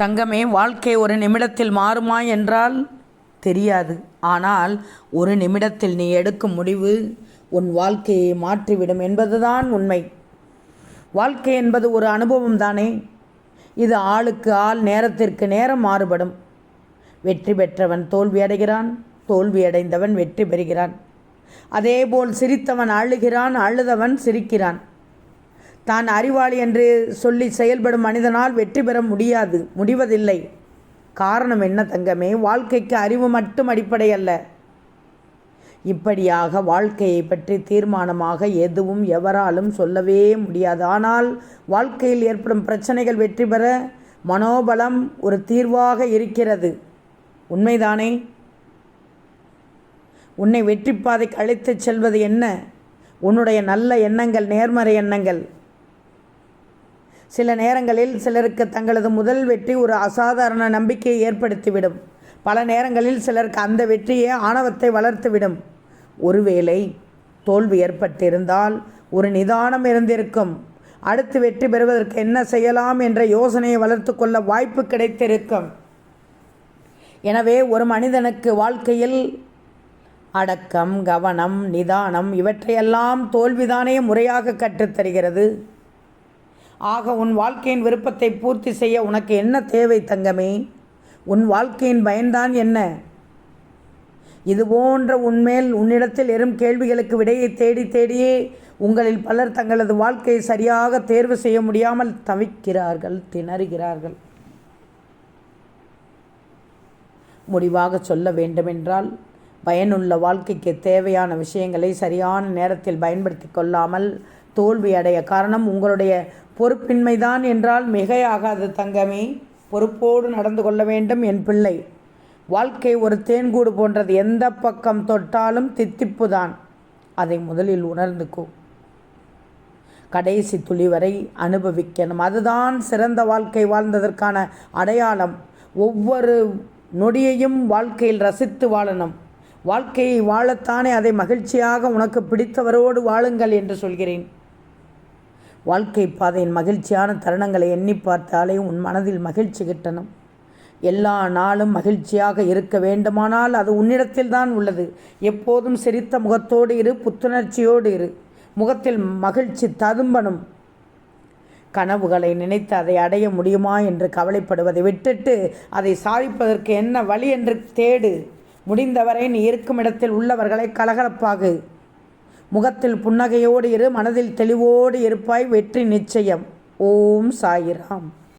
தங்கமே வாழ்க்கை ஒரு நிமிடத்தில் மாறுமா என்றால் தெரியாது. ஆனால் ஒரு நிமிடத்தில் நீ எடுக்கும் முடிவு உன் வாழ்க்கையை மாற்றிவிடும் என்பதுதான் உண்மை. வாழ்க்கை என்பது ஒரு அனுபவம் தானே. இது ஆளுக்கு ஆள் நேரத்திற்கு நேரம் மாறுபடும். வெற்றி பெற்றவன் தோல்வி அடைகிறான் தோல்வி அடைந்தவன் வெற்றி பெறுகிறான். அதேபோல் சிரித்தவன் அழுகிறான் அழுதவன் சிரிக்கிறான். தான் அறிவாளி என்று சொல்லி செயல்படும் மனிதனால் வெற்றி பெற முடியாது முடிவதில்லை. காரணம் என்ன தங்கமே வாழ்க்கைக்கு அறிவு மட்டும் அடிப்படை அல்ல. இப்படியாக வாழ்க்கையை பற்றி தீர்மானமாக எதுவும் எவராலும் சொல்லவே முடியாது. ஆனால் வாழ்க்கையில் ஏற்படும் பிரச்சனைகள் வெற்றி பெற மனோபலம் ஒரு தீர்வாக இருக்கிறது. உண்மைதானே? உன்னை வெற்றி பாதைக்கு அழைத்துச் செல்வது என்ன? உன்னுடைய நல்ல எண்ணங்கள் நேர்மறை எண்ணங்கள். சில நேரங்களில் சிலருக்கு தங்களது முதல் வெற்றி ஒரு அசாதாரண நம்பிக்கையை ஏற்படுத்திவிடும். பல நேரங்களில் சிலருக்கு அந்த வெற்றியே ஆணவத்தை வளர்த்துவிடும். ஒருவேளை தோல்வி ஏற்பட்டிருந்தால் ஒரு நிதானம் இருந்திருக்கும். அடுத்து வெற்றி பெறுவதற்கு என்ன செய்யலாம் என்ற யோசனையை வளர்த்து கொள்ள வாய்ப்பு கிடைத்திருக்கும். எனவே ஒரு மனிதனுக்கு வாழ்க்கையில் அடக்கம் கவனம் நிதானம் இவற்றையெல்லாம் தோல்விதானே முறையாக கற்றுத்தருகிறது. ஆக உன் வாழ்க்கையின் விருப்பத்தை பூர்த்தி செய்ய உனக்கு என்ன தேவை தங்கமே? உன் வாழ்க்கையின் பயன்தான் என்ன? இது போன்ற உன்மேல் உன்னிடத்தில் எறும் கேள்விகளுக்கு விடையை தேடி தேடியே உங்களில் பலர் தங்களது வாழ்க்கையை சரியாக தேர்வு செய்ய முடியாமல் தவிக்கிறார்கள் திணறுகிறார்கள். முடிவாக சொல்ல வேண்டுமென்றால் பயனுள்ள வாழ்க்கைக்கு தேவையான விஷயங்களை சரியான நேரத்தில் பயன்படுத்தி கொள்ளாமல் தோல்வி அடைய காரணம் உங்களுடைய பொறுப்பின்மைதான் என்றால் மிகையாகாது தங்கமே. பொறுப்போடு நடந்து கொள்ள வேண்டும் என் பிள்ளை. வாழ்க்கை ஒரு தேன்கூடு போன்றது. எந்த பக்கம் தொட்டாலும் தித்திப்பு தான் அதை முதலில் உணர்ந்துக்கோ. கடைசி துளி வரை அனுபவிக்கணும். அதுதான் சிறந்த வாழ்க்கை வாழ்ந்ததற்கான அடையாளம். ஒவ்வொரு நொடியையும் வாழ்க்கையில் ரசித்து வாழணும். வாழ்க்கையை வாழத்தானே அதை மகிழ்ச்சியாக உனக்கு பிடித்தவரோடு வாழுங்கள் என்று சொல்கிறேன். வாழ்க்கை பாதையின் மகிழ்ச்சியான தருணங்களை எண்ணி பார்த்தாலே உன் மனதில் மகிழ்ச்சி கிட்டணும். எல்லா நாளும் மகிழ்ச்சியாக இருக்க வேண்டுமானால் அது உன்னிடத்தில் தான் உள்ளது. எப்போதும் சிரித்த முகத்தோடு இரு புத்துணர்ச்சியோடு இரு. முகத்தில் மகிழ்ச்சி ததும்பணும். கனவுகளை நினைத்து அதை அடைய முடியுமா என்று கவலைப்படுவதை விட்டுட்டு அதை சாதிப்பதற்கு என்ன வழி என்று தேடு. முடிந்தவரை நீ இருக்கும் இடத்தில் உள்ளவர்களை கலகலப்பாகு. முகத்தில் புன்னகையோடு இரு மனதில் தெளிவோடு இருப்பாய் வெற்றி நிச்சயம். ஓம் சாயிராம்.